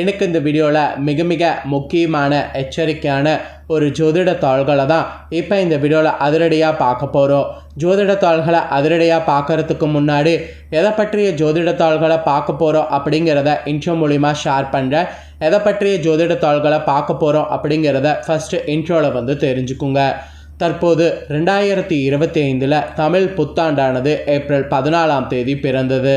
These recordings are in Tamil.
எனக்கு இந்த வீடியோவில் மிக மிக முக்கியமான எச்சரிக்கையான ஒரு ஜோதிட தாள்களை தான் இப்போ இந்த வீடியோவில் அதிரடியாக பார்க்க போகிறோம் ஜோதிட தாள்களை அதிரடியாக பார்க்கறதுக்கு முன்னாடி எதை பற்றிய ஜோதிட தாள்களை பார்க்க போகிறோம் அப்படிங்கிறத இன்ட்ரோ மூலிமா ஷேர் பண்ணுறேன் எதை பற்றிய ஜோதிட தாள்களை பார்க்க போகிறோம் அப்படிங்கிறத ஃபஸ்ட்டு இன்ட்ரோவில் வந்து தெரிஞ்சுக்குங்க. தற்போது ரெண்டாயிரத்தி இருபத்தி ஐந்தில் தமிழ் புத்தாண்டானது ஏப்ரல் பதினாலாம் தேதி பிறந்தது.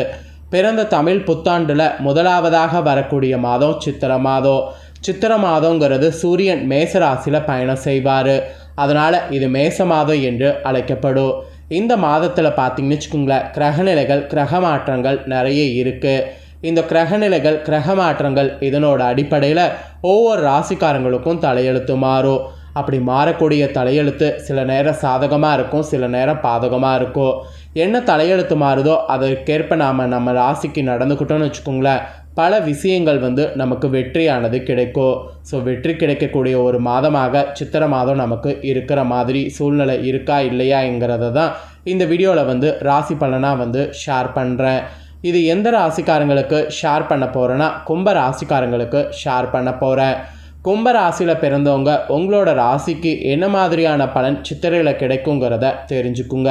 பிறந்த தமிழ் புத்தாண்டில் முதலாவதாக வரக்கூடிய மாதம் சித்திர மாதம். சித்திர மாதங்கிறது சூரியன் மேச ராசியில் பயணம் செய்வார். அதனால் இது மேச மாதம் என்று அழைக்கப்படும். இந்த மாதத்தில் பார்த்தீங்கன்னு வச்சுக்கோங்களேன் கிரகநிலைகள் கிரக மாற்றங்கள் நிறைய இருக்குது இந்த கிரகநிலைகள் கிரக மாற்றங்கள் இதனோட அடிப்படையில் ஒவ்வொரு ராசிக்காரங்களுக்கும் தலையெழுத்து மாறும். அப்படி மாறக்கூடிய தலையெழுத்து சில நேரம் சாதகமாக இருக்கும் சில நேரம் பாதகமாக இருக்கும். என்ன தலையெழுத்து மாறுதோ அதற்கேற்ப நாம் நம்ம ராசிக்கு நடந்துக்கிட்டோம்னு வச்சுக்கோங்களேன் பல விஷயங்கள் வந்து நமக்கு வெற்றியானது கிடைக்கும். ஸோ வெற்றி கிடைக்கக்கூடிய ஒரு மாதமாக சித்திர மாதம் நமக்கு இருக்கிற மாதிரி சூழ்நிலை இருக்கா இல்லையாங்கிறத தான் இந்த வீடியோவில் வந்து ராசி பலனாக வந்து ஷேர் பண்ணுறேன் இது எந்த ராசிக்காரங்களுக்கு ஷேர் பண்ண போகிறேன்னா கும்ப ராசிக்காரங்களுக்கு ஷேர் பண்ண போகிறேன் கும்ப ராசியில் பிறந்தவங்க உங்களோட ராசிக்கு என்ன மாதிரியான பலன் சித்திரையில் கிடைக்குங்கிறத தெரிஞ்சுக்குங்க.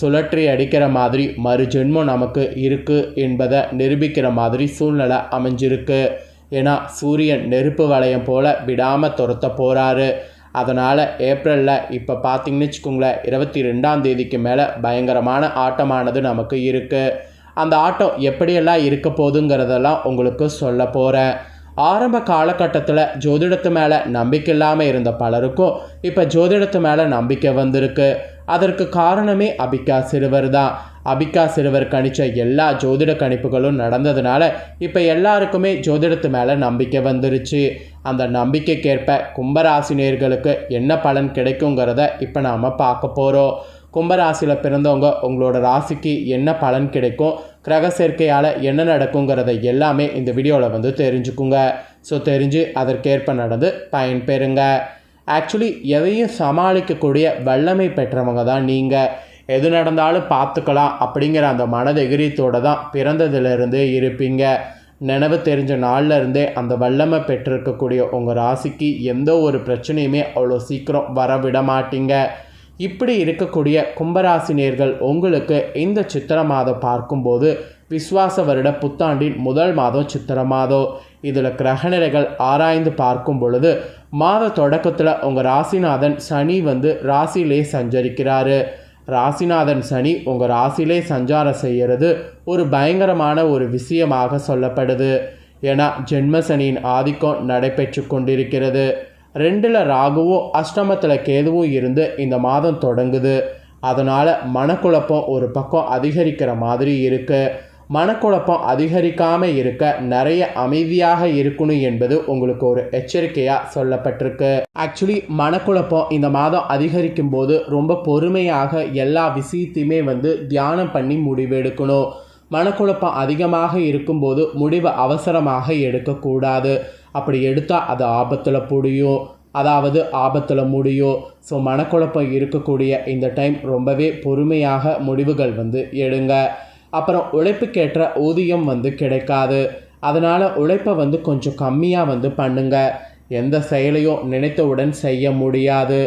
சுழற்றி அடிக்கிற மாதிரி மறு ஜென்மம் நமக்கு இருக்குது என்பதை நிரூபிக்கிற மாதிரி சூழ்நிலை அமைஞ்சிருக்கு. ஏன்னா சூரியன் நெருப்பு வளையம் போல் விடாமல் துரத்த போகிறாரு அதனால் ஏப்ரலில் இப்போ பார்த்தீங்கன்னு வச்சுக்கோங்களேன் இருபத்தி ரெண்டாம் தேதிக்கு மேலே பயங்கரமான ஆட்டமானது நமக்கு இருக்குது அந்த ஆட்டம் எப்படியெல்லாம் இருக்க போகுதுங்கிறதெல்லாம் உங்களுக்கு சொல்ல போகிறேன் ஆரம்ப காலகட்டத்தில் ஜோதிடத்து மேலே நம்பிக்கை இல்லாமல் இருந்த பலருக்கும் இப்போ ஜோதிடத்து மேலே நம்பிக்கை வந்திருக்கு. அதற்கு காரணமே அபிகா சிறுவர் தான். அபிகா சிறுவர் கணிச்ச எல்லா ஜோதிட கணிப்புகளும் நடந்ததுனால இப்போ எல்லாருக்குமே ஜோதிடத்து மேலே நம்பிக்கை வந்துருச்சு. அந்த நம்பிக்கைக்கேற்ப கும்பராசினியர்களுக்கு என்ன பலன் கிடைக்குங்கிறத இப்போ நாம் பார்க்க போகிறோம் கும்பராசியில் பிறந்தவங்க உங்களோட ராசிக்கு என்ன பலன் கிடைக்கும் கிரக சேர்க்கையால் என்ன நடக்குங்கிறத எல்லாமே இந்த வீடியோவில் வந்து தெரிஞ்சுக்குங்க. ஸோ தெரிஞ்சு அதற்கேற்ப நடந்து பயன்பெறுங்க. ஆக்சுவலி எதையும் சமாளிக்கக்கூடிய வல்லமை பெற்றவங்க தான் நீங்கள் எது நடந்தாலும் பார்த்துக்கலாம் அப்படிங்கிற அந்த மனதெகிரியத்தோடு தான் பிறந்ததுலேருந்தே இருப்பீங்க. நினைவு தெரிஞ்ச நாளில் இருந்தே அந்த வல்லமை பெற்றிருக்கக்கூடிய உங்கள் ராசிக்கு எந்த ஒரு பிரச்சனையுமே அவ்வளோ சீக்கிரம் வர விட மாட்டீங்க. இப்படி இருக்கக்கூடிய கும்பராசினியர்கள் உங்களுக்கு இந்த சித்திர மாதம் பார்க்கும்போது விஸ்வாச வருட புத்தாண்டின் முதல் மாதம் சித்திர மாதம். இதில் கிரகநிலைகள் ஆராய்ந்து பார்க்கும் பொழுது மாத தொடக்கத்தில் உங்கள் ராசிநாதன் சனி வந்து ராசியிலே சஞ்சரிக்கிறாரு. ராசிநாதன் சனி உங்கள் ராசியிலே சஞ்சாரம் செய்கிறது ஒரு பயங்கரமான ஒரு விஷயமாக சொல்லப்படுது. ஏன்னா ஜென்ம சனியின் ஆதிக்கம் நடைபெற்று கொண்டிருக்கிறது. ரெண்டில் ராகுவும் அஷ்டமத்தில் கேதுவும் இருந்து இந்த மாதம் தொடங்குது. அதனால் மனக்குழப்பம் ஒரு பக்கம் அதிகரிக்கிற மாதிரி இருக்குது மனக்குழப்பம் அதிகரிக்காமல் இருக்க நிறைய அமைதியாக இருக்கணும் என்பது உங்களுக்கு ஒரு எச்சரிக்கையாக சொல்லப்பட்டிருக்கு. ஆக்சுவலி மனக்குழப்பம் இந்த மாதம் அதிகரிக்கும் போது ரொம்ப பொறுமையாக எல்லா விஷயத்தையுமே வந்து தியானம் பண்ணி முடிவெடுக்கணும். மனக்குழப்பம் அதிகமாக இருக்கும்போது முடிவை அவசரமாக எடுக்கக்கூடாது. அப்படி எடுத்தால் அது ஆபத்தில் புடியும். அதாவது ஆபத்தில் முடியும். ஸோ மனக்குழப்பம் இருக்கக்கூடிய இந்த டைம் ரொம்பவே பொறுமையாக முடிவுகள் வந்து எடுங்க. அப்புறம் உழைப்புக்கேற்ற ஊதியம் வந்து கிடைக்காது. அதனால் உழைப்பை வந்து கொஞ்சம் கம்மியாக வந்து பண்ணுங்க. எந்த செயலையும் நினைத்தவுடன் செய்ய முடியாது.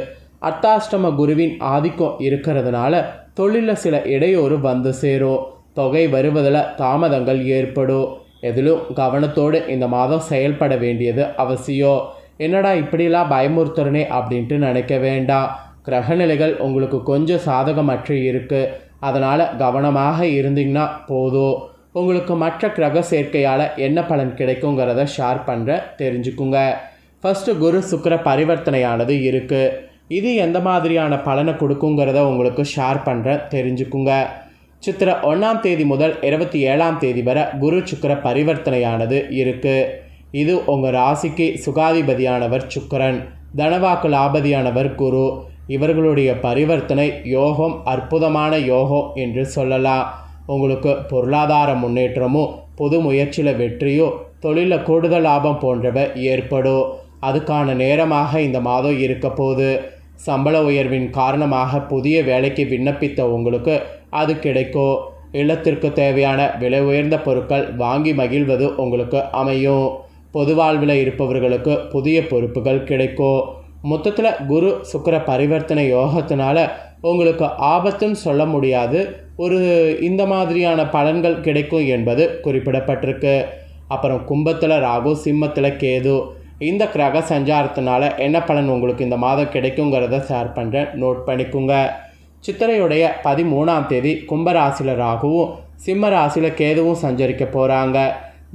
அட்டாஷ்டம குருவின் ஆதிக்கம் இருக்கிறதுனால தொழிலில் சில இடையூறு வந்து சேரும். தொகை வருவதில் தாமதங்கள் ஏற்படும். எதிலும் கவனத்தோடு இந்த மாதம் செயல்பட வேண்டியது அவசியம். என்னடா இப்படிலாம் பயமுறுத்துறனே அப்படின்ட்டு நினைக்க வேண்டாம். கிரகநிலைகள் உங்களுக்கு கொஞ்சம் சாதகமற்று இருக்குது அதனால் கவனமாக இருந்தீங்கன்னா போதும். உங்களுக்கு மற்ற கிரக சேர்க்கையால் என்ன பலன் கிடைக்குங்கிறத ஷேர் பண்ணுற தெரிஞ்சுக்குங்க. ஃபஸ்ட்டு குரு சுக்கர பரிவர்த்தனையானது இருக்குது இது எந்த மாதிரியான பலனை கொடுக்குங்கிறத உங்களுக்கு ஷேர் பண்ணுற தெரிஞ்சுக்குங்க. சித்திர ஒன்றாம் தேதி முதல் இருபத்தி ஏழாம் தேதி வரை குரு சுக்கர பரிவர்த்தனையானது இருக்குது இது உங்கள் ராசிக்கு சுகாதிபதியானவர் சுக்கரன் தனவாக்கு லாபதியானவர் குரு. இவர்களுடைய பரிவர்த்தனை யோகம் அற்புதமான யோகம் என்று சொல்லலாம். உங்களுக்கு பொருளாதார முன்னேற்றமும் பொது முயற்சியில் வெற்றியோ தொழிலில் கூடுதல் லாபம் போன்றவை ஏற்படும். அதுக்கான நேரமாக இந்த மாதம் இருக்க போது சம்பள உயர்வின் காரணமாக புதிய வேலைக்கு விண்ணப்பித்த உங்களுக்கு அது கிடைக்கும் இல்லத்திற்கு தேவையான விலை உயர்ந்த பொருட்கள் வாங்கி மகிழ்வது உங்களுக்கு அமையும் பொது வாழ்வில் இருப்பவர்களுக்கு புதிய பொறுப்புகள் கிடைக்கும் மொத்தத்தில் குரு சுக்கர பரிவர்த்தனை யோகத்தினால உங்களுக்கு ஆபத்துன்னு சொல்ல முடியாது. ஒரு இந்த மாதிரியான பலன்கள் கிடைக்கும் என்பது குறிப்பிடப்பட்டிருக்கு. அப்புறம் கும்பத்தில் ராகு சிம்மத்தில் கேது. இந்த கிரக சஞ்சாரத்தினால என்ன பலன் உங்களுக்கு இந்த மாதம் கிடைக்குங்கிறத ஷேர் பண்ணுறேன் நோட் பண்ணிக்கோங்க. சித்திரையுடைய பதிமூணாம் தேதி கும்பராசியில் ராகுவும் சிம்ம ராசியில் கேதுவும் சஞ்சரிக்க போகிறாங்க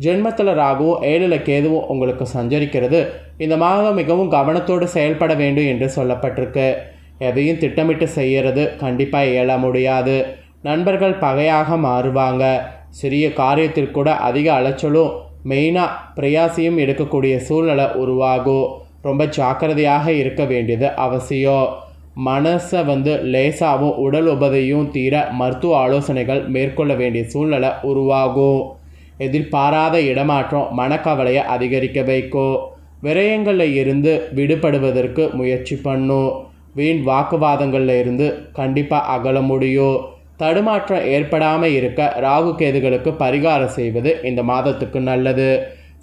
ஜென்மத்தில் ராகுவும் ஏழில் கேதுவும் உங்களுக்கு சஞ்சரிக்கிறது. இந்த மாதம் மிகவும் கவனத்தோடு செயல்பட வேண்டும் என்று சொல்லப்பட்டிருக்கு. எதையும் திட்டமிட்டு செய்கிறது கண்டிப்பாக இயல முடியாது. நண்பர்கள் பகையாக மாறுவாங்க. சிறிய காரியத்திற்கூட கூட அதிக அலைச்சலும் மெயினாக பிரயாசியும் எடுக்கக்கூடிய சூழ்நிலை உருவாகும். ரொம்ப ஜாக்கிரதையாக இருக்க வேண்டியது அவசியம். மனசை வந்து லேசாகவும் உடல் உபதையும் தீர மருத்துவ ஆலோசனைகள் மேற்கொள்ள வேண்டிய சூழ்நிலை உருவாகும். எதிர்பாராத இடமாற்றம் மனக்கவலையை அதிகரிக்க வைக்கும். விரயங்களில் இருந்து விடுபடுவதற்கு முயற்சி பண்ணும். வீண் வாக்குவாதங்களில் இருந்து கண்டிப்பாக அகல முடியும். தடுமாற்றம் ஏற்படாமல் இருக்க ராகு கேதுகளுக்கு பரிகாரம் செய்வது இந்த மாதத்துக்கு நல்லது.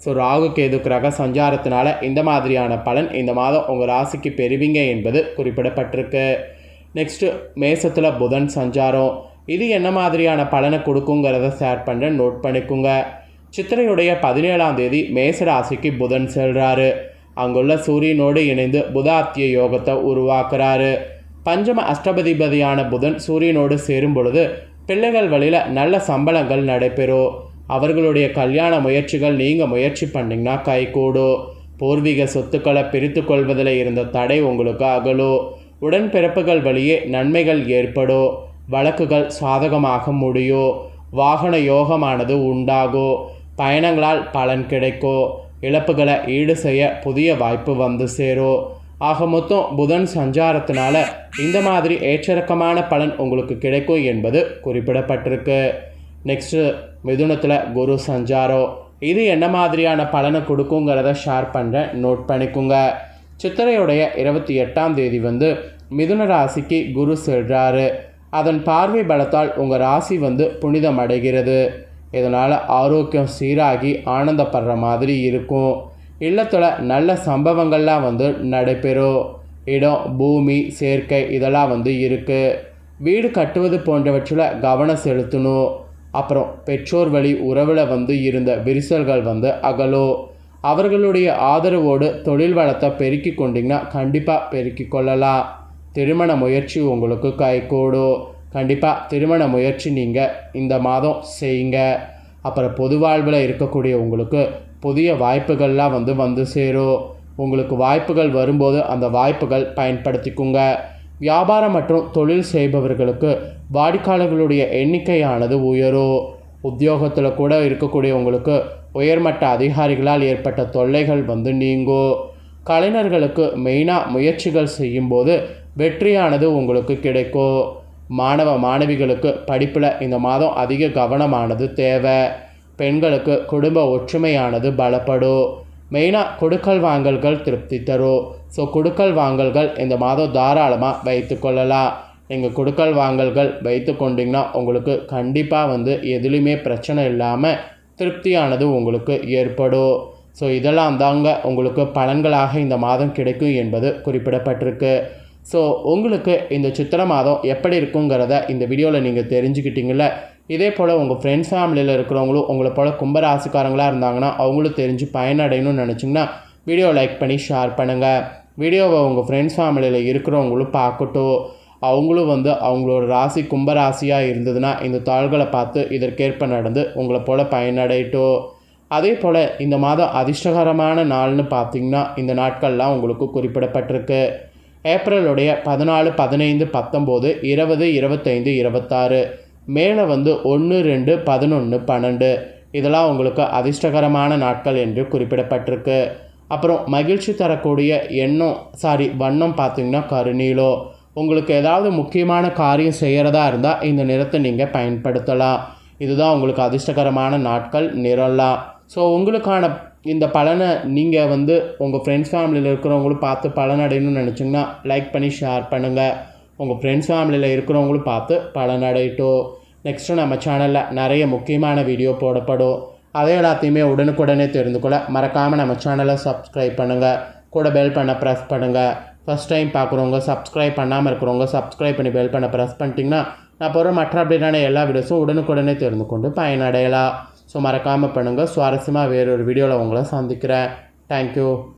ஸோ ராகு கேது கிரக சஞ்சாரத்தினால இந்த மாதிரியான பலன் இந்த மாதம் உங்கள் ராசிக்கு பெறுவீங்க என்பது குறிப்பிடப்பட்டிருக்கு. நெக்ஸ்ட்டு மேசத்தில் புதன் சஞ்சாரம். இது என்ன மாதிரியான பலனை கொடுக்குங்கிறத ஷேர் பண்ணுறேன் நோட் பண்ணிக்கோங்க. சித்திரையுடைய பதினேழாம் தேதி மேச ராசிக்கு புதன் செல்கிறாரு அங்குள்ள சூரியனோடு இணைந்து புதாத்திய யோகத்தை உருவாக்குறாரு. பஞ்சம அஷ்டபதிபதியான புதன் சூரியனோடு சேரும் பொழுது பிள்ளைகள் வழியில் நல்ல சம்பளங்கள் நடைபெறும். அவர்களுடைய கல்யாண முயற்சிகள் நீங்கள் முயற்சி பண்ணிங்கன்னா கைகூடும் பூர்வீக சொத்துக்களை பிரித்து கொள்வதில் இருந்த தடை உங்களுக்கு அகலும் உடன்பிறப்புகள் வழியே நன்மைகள் ஏற்படும் வழக்குகள் சாதகமாக முடியும் வாகன யோகமானது உண்டாகும் பயணங்களால் பலன் கிடைக்கும் இழப்புகளை ஈடு செய்ய புதிய வாய்ப்பு வந்து சேரும் ஆக மொத்தம் புதன் சஞ்சாரத்தினால இந்த மாதிரி ஏற்றிறக்கமான பலன் உங்களுக்கு கிடைக்கும் என்பது குறிப்பிடப்பட்டிருக்கு. நெக்ஸ்ட்டு மிதுனத்தில் குரு சஞ்சாரம் இது என்ன மாதிரியான பலனை கொடுக்குங்கிறத ஷேர் பண்ணுறேன் நோட் பண்ணிக்கோங்க. சித்திரையுடைய இருபத்தி எட்டாம் தேதி வந்து மிதுன ராசிக்கு குரு செல்கிறாரு அதன் பார்வை பலத்தால் உங்கள் ராசி வந்து புனிதம் அடைகிறது. இதனால் ஆரோக்கியம் சீராகி ஆனந்தப்படுற மாதிரி இருக்கும். இல்லத்தில் நல்ல சம்பவங்கள்லாம் வந்து நடைபெறும். இடம் பூமி சேர்க்கை இதெல்லாம் வந்து இருக்குது வீடு கட்டுவது போன்றவற்றில் கவனம் செலுத்தணும். அப்புறம் பெற்றோர் வழி உறவில் வந்து இருந்த விரிசல்கள் வந்து அகலோ. அவர்களுடைய ஆதரவோடு தொழில் வளத்தை பெருக்கி கொண்டிங்கன்னா கண்டிப்பாக பெருக்கி கொள்ளலாம். திருமண முயற்சி உங்களுக்கு கைகூடும். கண்டிப்பாக திருமண முயற்சி நீங்கள் இந்த மாதம் செய்யுங்க. அப்புறம் பொது வாழ்வில் இருக்கக்கூடிய உங்களுக்கு புதிய வாய்ப்புகள்லாம் வந்து வந்து சேரும். உங்களுக்கு வாய்ப்புகள் வரும்போது அந்த வாய்ப்புகள் பயன்படுத்திக்குங்க. வியாபாரம் மற்றும் தொழில் செய்பவர்களுக்கு வாடிக்கையாளர்களுடைய எண்ணிக்கையானது உயரும். உத்தியோகத்தில் கூட இருக்கக்கூடிய உங்களுக்கு உயர்மட்ட அதிகாரிகளால் ஏற்பட்ட தொல்லைகள் வந்து நீங்கும். கலைஞர்களுக்கு மெயினாக முயற்சிகள் செய்யும்போது வெற்றியானது உங்களுக்கு கிடைக்கும். மாணவ மாணவிகளுக்கு படிப்பில் இந்த மாதம் அதிக கவனமானது தேவை. பெண்களுக்கு குடும்ப ஒற்றுமையானது பலப்படும். மெயினாக கொடுக்கல் வாங்கல்கள் திருப்தி தரும் ஸோ கொடுக்கல் வாங்கல்கள் இந்த மாதம் தாராளமாக வைத்து கொள்ளலாம். நீங்கள் கொடுக்கல் வாங்கல்கள் வைத்து கொண்டிங்கன்னா உங்களுக்கு கண்டிப்பாக வந்து எதுலேயுமே பிரச்சனை இல்லாமல் திருப்தியானது உங்களுக்கு ஏற்படும். ஸோ இதெல்லாம் தாங்க உங்களுக்கு பலன்களாக இந்த மாதம் கிடைக்கும் என்பது குறிப்பிடப்பட்டிருக்கு. ஸோ உங்களுக்கு இந்த சித்திரை மாதம் எப்படி இருக்குங்கிறத இந்த வீடியோவில் நீங்கள் தெரிஞ்சுக்கிட்டீங்கள இதே போல் உங்கள் ஃப்ரெண்ட்ஸ் ஃபேமிலியில் இருக்கிறவங்களும் உங்களை போல் கும்பராசிக்காரங்களாக இருந்தாங்கன்னா அவங்களும் தெரிஞ்சு பயனடையணும்னு நினச்சிங்கன்னா வீடியோ லைக் பண்ணி ஷேர் பண்ணுங்கள் வீடியோவை உங்கள் ஃப்ரெண்ட்ஸ் ஃபேமிலியில் இருக்கிறவங்களும் பார்க்கட்டும். அவங்களும் வந்து அவங்களோட ராசி கும்பராசியாக இருந்ததுன்னா இந்த தாள்களை பார்த்து இதற்கேற்ப நடந்து உங்களை போல் பயனடையட்டும். அதே போல் இந்த மாதம் அதிர்ஷ்டகரமான நாள்னு பார்த்தீங்கன்னா இந்த நாட்கள்லாம் உங்களுக்கு குறிப்பிடப்பட்டிருக்கு. ஏப்ரலுடைய பதினாலு பதினைந்து பத்தொம்போது இருபது இருபத்தைந்து இருபத்தாறு. மேலே வந்து ஒன்று ரெண்டு பதினொன்று பன்னெண்டு. இதெல்லாம் உங்களுக்கு அதிர்ஷ்டகரமான நாட்கள் என்று குறிப்பிடப்பட்டிருக்கு. அப்புறம் மகிழ்ச்சி தரக்கூடிய எண்ணம் சாரி வண்ணம் பார்த்தீங்கன்னா கருநீலோ. உங்களுக்கு ஏதாவது முக்கியமான காரியம் செய்கிறதா இருந்தால் இந்த நிறத்தை நீங்கள் பயன்படுத்தலாம். இதுதான் உங்களுக்கு அதிர்ஷ்டகரமான நாட்கள் நிறலாம் ஸோ உங்களுக்கான இந்த பலனை நீங்கள் வந்து உங்கள் ஃப்ரெண்ட்ஸ் ஃபேமிலியில் இருக்கிறவங்களும் பார்த்து பலனடையணும்னு நினச்சிங்கன்னா லைக் பண்ணி ஷேர் பண்ணுங்கள் உங்கள் ஃப்ரெண்ட்ஸ் ஃபேமிலியில் இருக்கிறவங்களும் பார்த்து பலனடையட்டும் நெக்ஸ்ட்டு நம்ம சேனலில் நிறைய முக்கியமான வீடியோ போடப்படும். அதை எல்லாத்தையுமே உடனுக்குடனே தெரிந்து கொள்ள மறக்காமல் நம்ம சேனலை சப்ஸ்கிரைப் பண்ணுங்கள் கூட பெல் பண்ண ப்ரெஸ் பண்ணுங்கள் ஃபஸ்ட் டைம் பார்க்குறவங்க சப்ஸ்கிரைப் பண்ணாமல் இருக்கிறவங்க சப்ஸ்கிரைப் பண்ணி பெல் பண்ண ப்ரெஸ் பண்ணிட்டீங்கன்னா நான் போகிற மற்ற அப்டேட்டான எல்லா வீடியோஸும் உடனுக்குடனே தெரிந்து கொண்டு பயனடையலாம். ஸோ மறக்காமல் பண்ணுங்கள் சுவாரஸ்யமாக வேறொரு வீடியோவில் உங்களை சந்திக்கிறேன். தேங்க்யூ